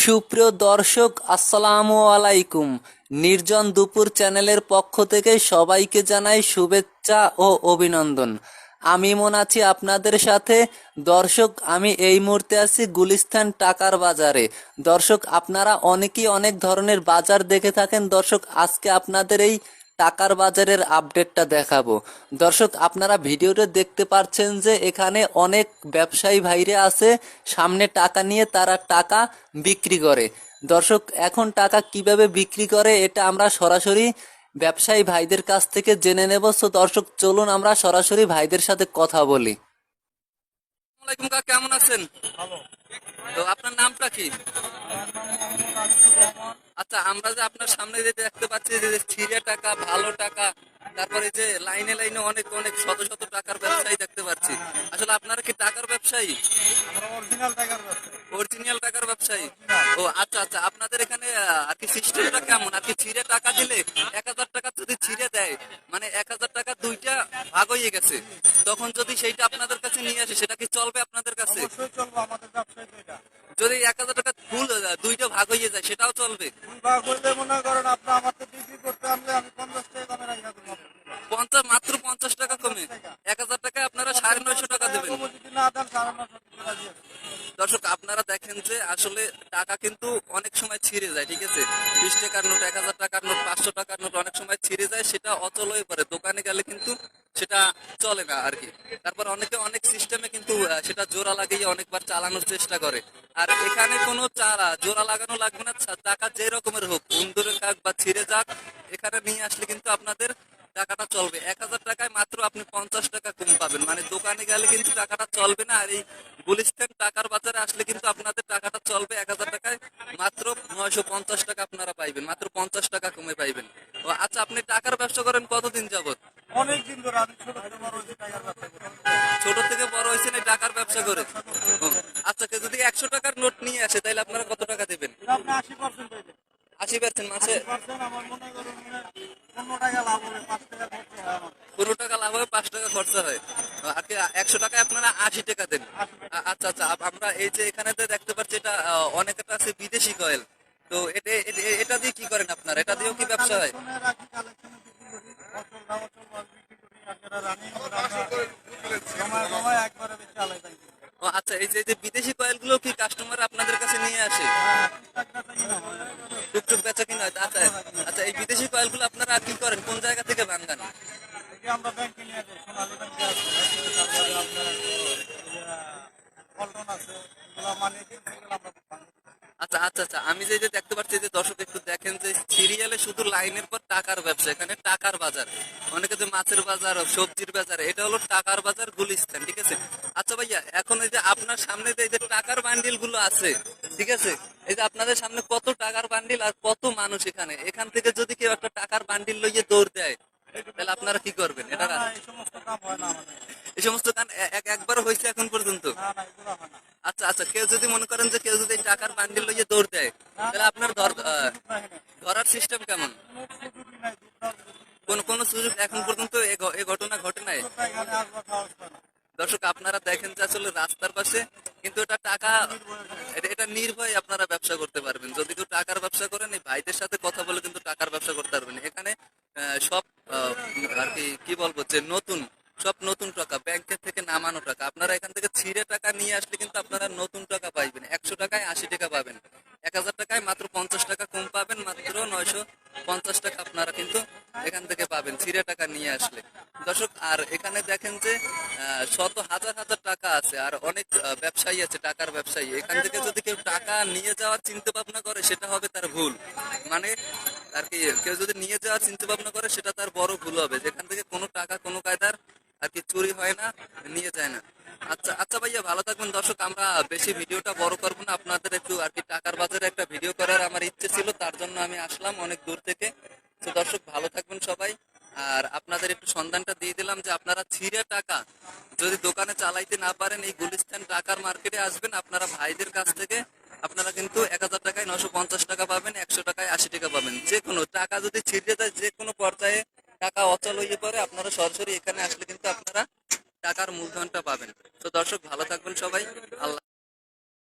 সুপ্রিয় দর্শক, আসসালামু আলাইকুম। নির্জন দুপুর চ্যানেলের পক্ষ থেকে সবাইকে জানাই শুভেচ্ছা ও অভিনন্দন। আমি মন আছি আপনাদের সাথে। দর্শক, আমি এই মুহূর্তে আছি গুলিস্তান টাকার বাজারে। দর্শক, আপনারা অনেকেই অনেক ধরনের বাজার দেখে থাকেন। দর্শক, আজকে আপনাদের এই টাকার বাজারের আপডেটটা দেখাবো। দর্শক আপনারা ভিডিওতে দেখতে পাচ্ছেন যে এখানে অনেক ব্যবসায়ী ভাইরে আছে সামনে টাকা নিয়ে তারা টাকা বিক্রি করে। দর্শক এখন টাকা কীভাবে বিক্রি করে এটা আমরা সরাসরি ব্যবসায়ী ভাইদের কাছ থেকে জেনে নেব। তো দর্শক চলুন আমরা সরাসরি ভাইদের সাথে কথা বলি। কেমন আছেন? তো আপনার নামটা কি? আচ্ছা আমরা যে আপনার সামনে যে দেখতে পাচ্ছি যে ছিঁড়ে টাকা ভালো টাকা তারপরে যে লাইনে লাইনে অনেক অনেক শত শত টাকার ব্যবসায়ী দেখতে পাচ্ছি। আসলে আপনারা কি টাকার ব্যবসায়ী? অরিজিনাল টাকার ব্যবসায়ী। ও আচ্ছা আচ্ছা আপনাদের এখানে আর কি সিস্টেমটা কেমন? আর কি ছিঁড়ে টাকা দিলে এক হাজার টাকা যদি ছিঁড়ে দেয় মানে এক হাজার টাকা দুইটা ভাগ হয়ে গেছে তখন যদি সেইটা আপনাদের কাছে নিয়ে আসে সেটা কি চলবে আপনাদের কাছে? যদি এক হাজার টাকা দুইটা ভাগ হয়ে যায় সেটাও চলবে। ভাগ হইলে মনে করেন আপনি আমার তো বিক্রি করতে আনলে আমি পঞ্চাশ টাকা দামে রাখা পঞ্চাশ মাত্র পঞ্চাশ টাকা কমে। এক হাজার আপনারা সাড়ে নয়শো টাকা দেবেন। দর্শক আপনারা দেখেন যে আসলে টাকা কিন্তু অনেক সময় ছিঁড়ে যায় ঠিক আছে? বিশ টাকার নোট এক হাজার টাকার নোট পাঁচশো টাকার নোট অনেক সময় ছিঁড়ে যায় সেটা অচল হয়ে পড়ে। দোকানে গেলে কিন্তু সেটা চলে না আর কি। তারপর অনেকে অনেক সিস্টেমে কিন্তু সেটা জোড়া লাগিয়ে অনেকবার চালানোর চেষ্টা করে। আর এখানে কোনো চারা জোড়া লাগানো লাগবে না টাকা যে রকমের হোক বন্ধুরে কাক বা ছিঁড়ে যাক এখানে নিয়ে আসলে কিন্তু আপনাদের টাকাটা চলবে। এক হাজার টাকায় মাত্র আপনি পঞ্চাশ টাকা কম পাবেন। মানে দোকানে গেলে কিন্তু টাকাটা চলবে না আর এই গুলিস্তান টাকার বাজারে আসলে কিন্তু আপনাদের টাকাটা চলবে এক হাজার টাকায় মাত্র নয়শো পঞ্চাশ টাকা আপনারা পাইবেন মাত্র পঞ্চাশ টাকা কমে পাইবেন। ও আচ্ছা আপনি টাকার ব্যবসা করেন কতদিন যাবত অনেক দিন ধরে আমি ছোট থেকে বড় হয়েছি টাকার ব্যবসা করি। ছোট থেকে বড় হয়েছেন এই টাকার ব্যবসা করে? আচ্ছা যদি একশো টাকার নোট নিয়ে আসে তাহলে আপনারা কত টাকা দেবেন? আশি পার্সেন্ট মাসে মনে পনেরো টাকা লাভ হবে পাঁচ টাকা খরচা হয়। আর কি একশো টাকায় আপনারা আশি টাকা দেন। আচ্ছা আচ্ছা আমরা এই যে এখানে দেখতে পাচ্ছি এটা অনেকটা আছে বিদেশি কয়েল। তো এটা- এটা দিয়ে কি করেন আপনারা? এটা দিয়েও কি ব্যবসা হয় কালেকশনে রাখি কালেকশনে বিক্রি করি অচল না অচল মাল বিক্রি করি আর যারা রানিং সময় সময় একবারে বেশি আলাই পাই ও আচ্ছা এই যে বিদেশি কয়েলগুলো কি কাস্টমার আপনাদের কাছে নিয়ে আসে? টুকটুক বেচা কিনা হয়? আচ্ছা আচ্ছা এই বিদেশি কয়েলগুলো আপনারা কি করেন? কোন জায়গা থেকে ভাঙ্গান? আমরা ব্যাংকে নিয়ে যাই সোনালী ব্যাংকে আছে তারপরে আপনার আছে। আচ্ছা আচ্ছা আমি যে দেখতে পাচ্ছি যে দর্শক একটু দেখেন যে সিরিয়ালে শুধু লাইনের পর টাকার ব্যবসা এখানে টাকার বাজার। অনেকে যে মাছের বাজার সবজির বাজার এটা হলো টাকার বাজার গুলিস্তান ঠিক আছে? আচ্ছা ভাইয়া এখন এই যে আপনার সামনে যে এই যে টাকার বান্ডিলগুলো আছে ঠিক আছে? এই যে আপনাদের সামনে কত টাকার বান্ডিল আর কত মানুষ এখানে? এখান থেকে যদি কেউ একটা টাকার বান্ডিল লইয়ে দৌড় দেয় তাহলে আপনারা কি করবেন? এটা না, না, এই সমস্ত কাম হয় না এই সমস্ত গান এক একবার হয়েছে এখন পর্যন্ত? না না এগুলো হয় না। আচ্ছা আচ্ছা কেউ যদি মনে করেন যে কেউ যদি টাকার বান্ডিল লইয়ে দৌড় দেয়, তাহলে আপনার ধরার সিস্টেম কেমন? কোনো, কোন সুযোগ এখন পর্যন্ত এ ঘটনা ঘটে নাই? দর্শক, আপনারা দেখেন যে আসলে রাস্তার পাশে কিন্তু এটা টাকা, এটা- নির্ভয় আপনারা ব্যবসা করতে পারবেন। যদি কেউ টাকার ব্যবসা করেন এই ভাইদের সাথে কথা বলে কিন্তু টাকার ব্যবসা করতে পারবেন এখানে সব আর কি কি বলব যে নতুন, সব নতুন টাকা, ব্যাংকের থেকে নামানো টাকা। আপনারা এখান থেকে ছিঁড়ে টাকা নিয়ে আসলে কিন্তু আপনারা নতুন টাকা পাইবেন। একশো টাকায় আশি টাকা পাবেন। এক হাজার টাকায় মাত্র পঞ্চাশ টাকা কম পাবেন, মাত্র নয়শো পঞ্চাশ টাকা আপনারা কিন্তু এখান থেকে পাবেন ছিঁড়ে টাকা নিয়ে আসলে। দর্শক, আর এখানে দেখেন যে শত হাজার হাজার টাকা আছে, আর অনেক ব্যবসায়ী আছে, টাকার ব্যবসায়ী। এখান থেকে যদি কেউ টাকা নিয়ে যাওয়ার চিন্তা ভাবনা করে, সেটা হবে তার ভুল। মানে আর কি, কেউ যদি নিয়ে যাওয়ার চিন্তা ভাবনা করে, সেটা তার বড় ভুল হবে। যেখান থেকে কোনো টাকা কোনো কায়দার আর কি চুরি হয় না, নিয়ে যায় না। আচ্ছা আচ্ছা ভাইয়া, ভালো থাকবেন। দর্শক, আমরা বেশি ভিডিওটা বড় করব না। আপনাদের একটু আর কি টাকার বাজারে একটা ভিডিও করার আমার ইচ্ছে ছিল, তার জন্য আমি আসলাম অনেক দূর থেকে। তো দর্শক, ভালো থাকবেন সবাই। আর আপনাদের একটু সন্ধানটা দিয়ে দিলাম যে আপনারা ছিঁড়ে টাকা যদি দোকানে চালাইতে না পারেন, এই গুলিস্তান টাকার মার্কেটে আসবেন। আপনারা ভাইদের কাছ থেকে আপনারা কিন্তু এক হাজার টাকায় নশো পঞ্চাশ টাকা পাবেন, একশো টাকায় আশি টাকা পাবেন। যে কোনো টাকা যদি ছিঁড়ে যায়, যে কোনো পর্যায়ে টাকা অচল হয়ে পড়ে, আপনারা সরাসরি এখানে আসলে কিন্তু আপনারা টাকার মূলধনটা পাবেন। তো দর্শক ভালো থাকবেন সবাই।